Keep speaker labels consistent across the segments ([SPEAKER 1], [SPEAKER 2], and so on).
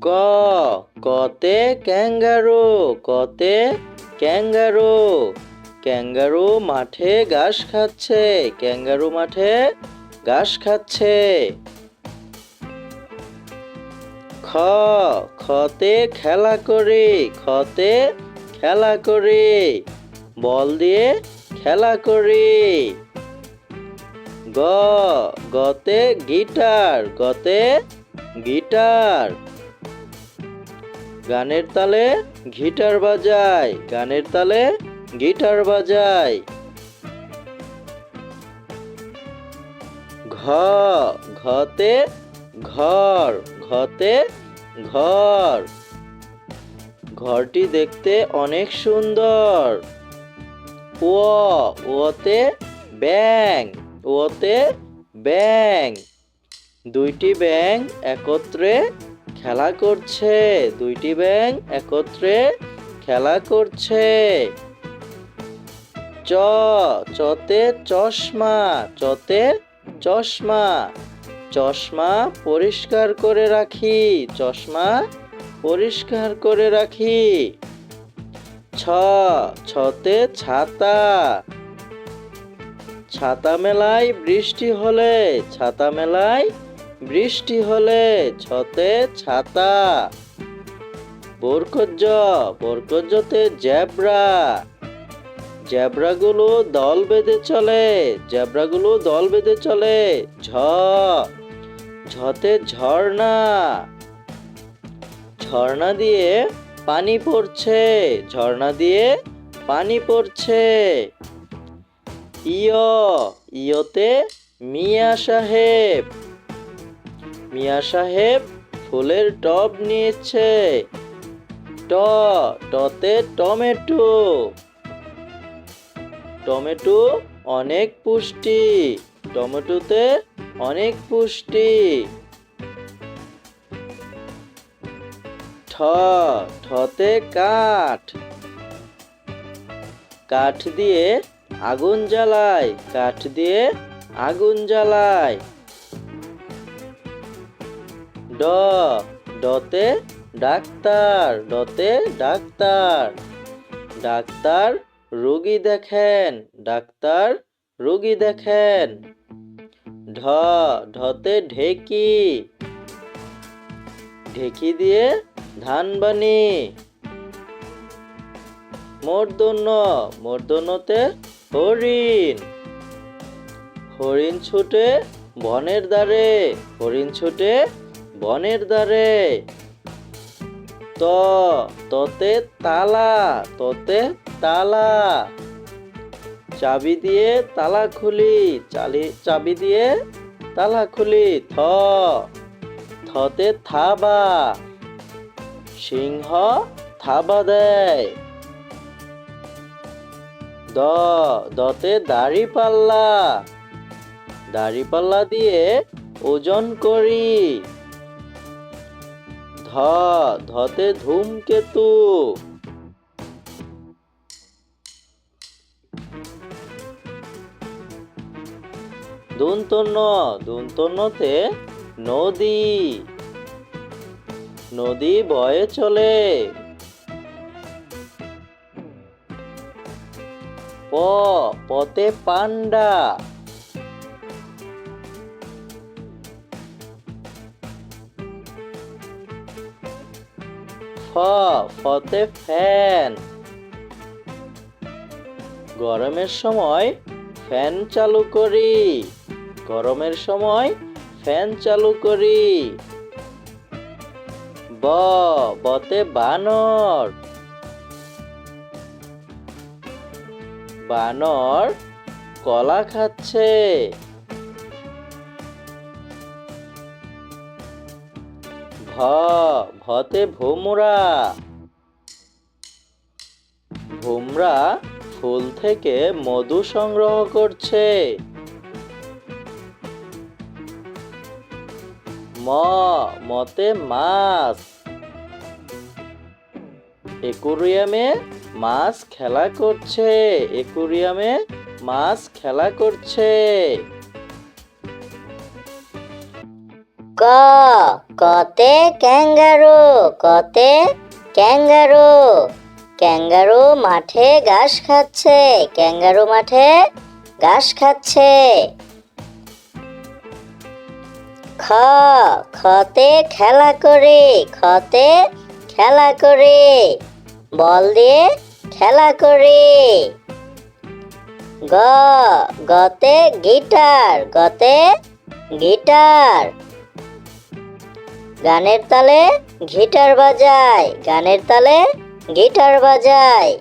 [SPEAKER 1] ক, কতে ক্যাঙ্গারু কতে ক্যাঙ্গারু। ক্যাঙ্গারু মাঠে ঘাস খাচ্ছে, ক্যাঙ্গারু মাঠে ঘাস খাচ্ছে। খ, খতে খেলা করি, খতে খেলা করি। বল দিয়ে খেলা করি। গ, গতে গিটার গতে গিটার। গানের তালে গিটার বাজায়, গানের তালে গিটার বাজায়। ঘ, ঘতে ঘর ঘতে ঘর। ঘরটি দেখতে অনেক সুন্দর। ও, ওতে ব্যাং ওতে ব্যাং দুইটি ব্যাং একত্রে খেলা করছে। দুইটি ব্যাং একত্রে খেলা করছে। চ, চতে চশমা চতে চশমা। চশমা পরিষ্কার করে রাখি, চশমা পরিষ্কার করে রাখি। ছ, ছতে ছাতা। ছাতা মেলায় বৃষ্টি হলে, ছাতা মেলায় বৃষ্টি হলে ছতে ছাতা। বরকজ্জ বরকজ্জতে জেব্রা। জেব্রাগুলো দল বেঁধে চলে, জেব্রাগুলো দল বেঁধে চলে, ঝ। ঝতে ঝর্ণা। ঝর্ণা দিয়ে পানি পড়ছে, ঝর্ণা দিয়ে পানি পড়ছে। ইয়, ইয়তে মিয়া সাহেব। মিয়া সাহেব ফুলের টব নিয়েছে। ট, টতে টমেটো। টমেটো অনেক পুষ্টি, টমেটোতে অনেক পুষ্টি। ঠ, ঠতে কাঠ। কাঠ দিয়ে আগুন জ্বালায়, কাঠ দিয়ে আগুন জ্বালায়। ড, ডতে ডাক্তার ডতে ডাক্তার। ডাক্তার রোগী দেখেন, ডাক্তার রোগী দেখেন। ঢ, ঢতে ঢেকি। ঢেকি দিয়ে ধান বানি। মর্দন্য, মর্দন্যতে হরিণ। হরিণ ছুটে বনের দ্বারে, হরিণ ছুটে বনের দ্বারে। ত, ততে তালা ততে তালা। চাবি দিয়ে তালা খুলি, চালি, চাবি দিয়ে তালা খুলি, থ। থতে থাবা। সিংহ থাবা দেয়। দ, দতে দাড়ি পাল্লা। দাড়ি পাল্লা দিয়ে ওজন করি। ধ ধতে ধূমকেতু। দুন্তন্য দুন্তন্যতে নদী। নদী বয়ে চলে। প পতে পান্ডা ফ ফতে ফ্যান। গরমের সময় ফ্যান চালু করি। গরমের সময় ফ্যান চালু করি। ব, বতে বানর। বানর কলা খাচ্ছে। ভতে ভোমরা। ভোমরা ফুল থেকে মধু সংগ্রহ করছে। ম, মতে মাছ। একুরিয়ামে মাছ খেলা করছে, একুরিয়ামে মাছ খেলা করছে।
[SPEAKER 2] ক, কতে ক্যাঙ্গারু কতে ক্যাঙ্গারু। ক্যাঙ্গারু মাঠে ঘাস খাচ্ছে, ক্যাঙ্গারু মাঠে ঘাস খাচ্ছে। খ, খতে খেলা করে, খতে খেলা করে। বল দিয়ে খেলা করে। গ, গতে গিটার গতে গিটার। গানের তালে গিটার বাজায়, গানের তালে গিটার বাজায়।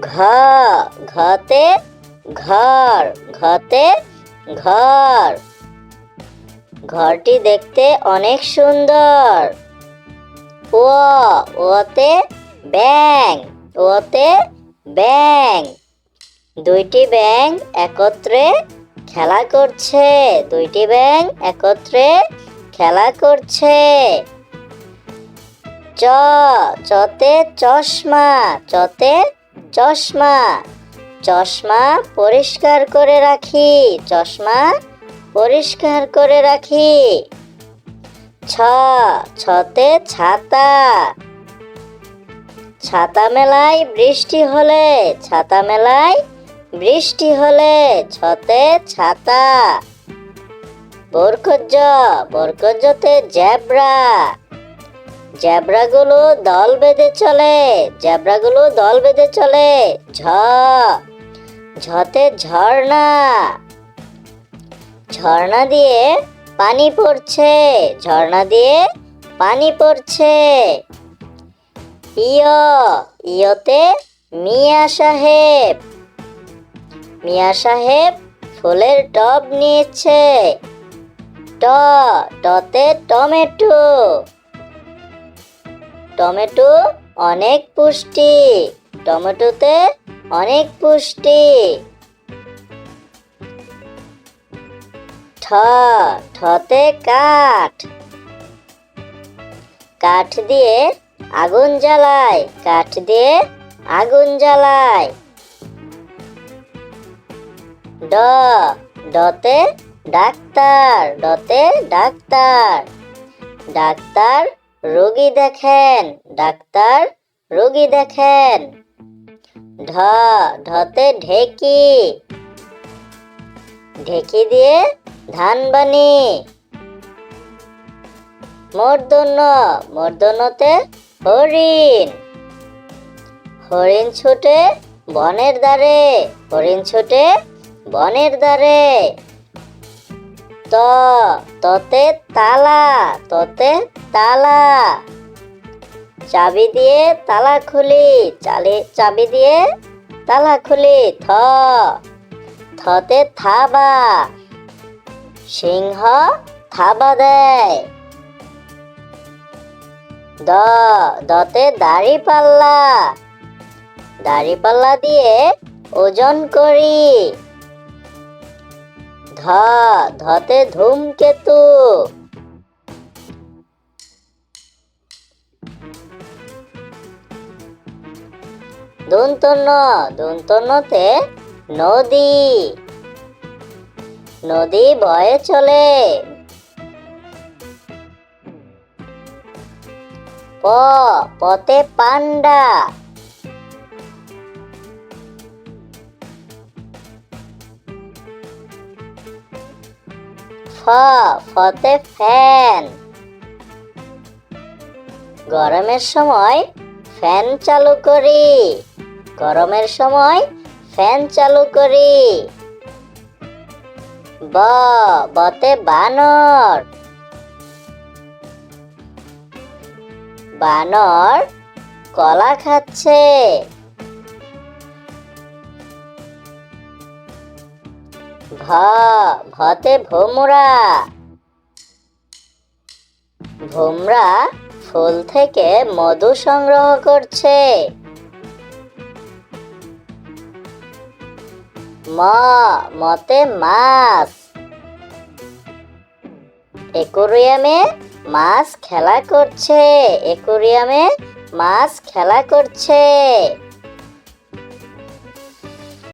[SPEAKER 2] ঘ, ঘতে ঘর ঘতে ঘর। ঘরটি দেখতে অনেক সুন্দর। ও, ওতে ব্যাং ওতে ব্যাং দুইটি ব্যাং একত্রে খেলা করছে। দুইটি ব্যাং একত্রে খেলা করছে। চ, চতে চশমা চতে চশমা। চশমা পরিষ্কার করে রাখি, চশমা পরিষ্কার করে রাখি। ছ, ছতে ছাতা। ছাতা মেলায় বৃষ্টি হলে, ছাতা মেলায় বৃষ্টি হলে ছতে ছাতা। বরকজ্জ, বরকজ্জতে জ্যাবরা। জ্যাবরাগুলো দল বেঁধে চলে, জ্যাবরাগুলো দল বেঁধে চলে, ঝ। ঝতে ঝর্ণা। ঝর্ণা দিয়ে পানি পড়ছে, ঝর্ণা দিয়ে পানি পড়ছে। ইয়, ইয়তে মিয়া সাহেব। মিয়া সাহেব ফুলের টব নিয়েছে। ট, টতে টমেটো। টমেটো অনেক পুষ্টি, টমেটোতে অনেক পুষ্টি। ঠ, ঠতে কাঠ। কাঠ দিয়ে আগুন জ্বালায়, কাঠ দিয়ে আগুন জ্বালায়। ড ডতে ডাক্তার ডতে ডাক্তার। ডাক্তার রোগী দেখেন, ডাক্তার রোগী দেখেন। ঢ ঢতে ঢেকি। ঢেকি দিয়ে ধান বানি। মর্দন্য, মর্দন্যতে হরিণ। হরিণ ছুটে বনের দ্বারে, হরিণ ছুটে বনের দ্বারে। ত, ততে তালা ততে তালা। চাবি দিয়ে তালা খুলি, চালি, চাবি দিয়ে তালা খুলি, থ। থতে থাবা, সিংহ থাবা দেয়। দ, দতে দাড়ি পাল্লা দাড়ি পাল্লা দিয়ে ওজন করি। ধ ধতে ধূমকেতু। দন্তন্য দন্তন্যতে নদী। নদী বয়ে চলে। প পতে পান্ডা ফ ফতে ফ্যান। গরমের সময় ফ্যান চালু করি। গরমের সময় ফ্যান চালু করি। ব, বতে বানর। বানর কলা খাচ্ছে। ভ ভতে ভোমরা। ভোমরা ফুল থেকে মধু সংগ্রহ করছে। ম, মতে মাছ। একুরিয়ামে মাছ খেলা করছে, একুরিয়ামে মাছ খেলা করছে।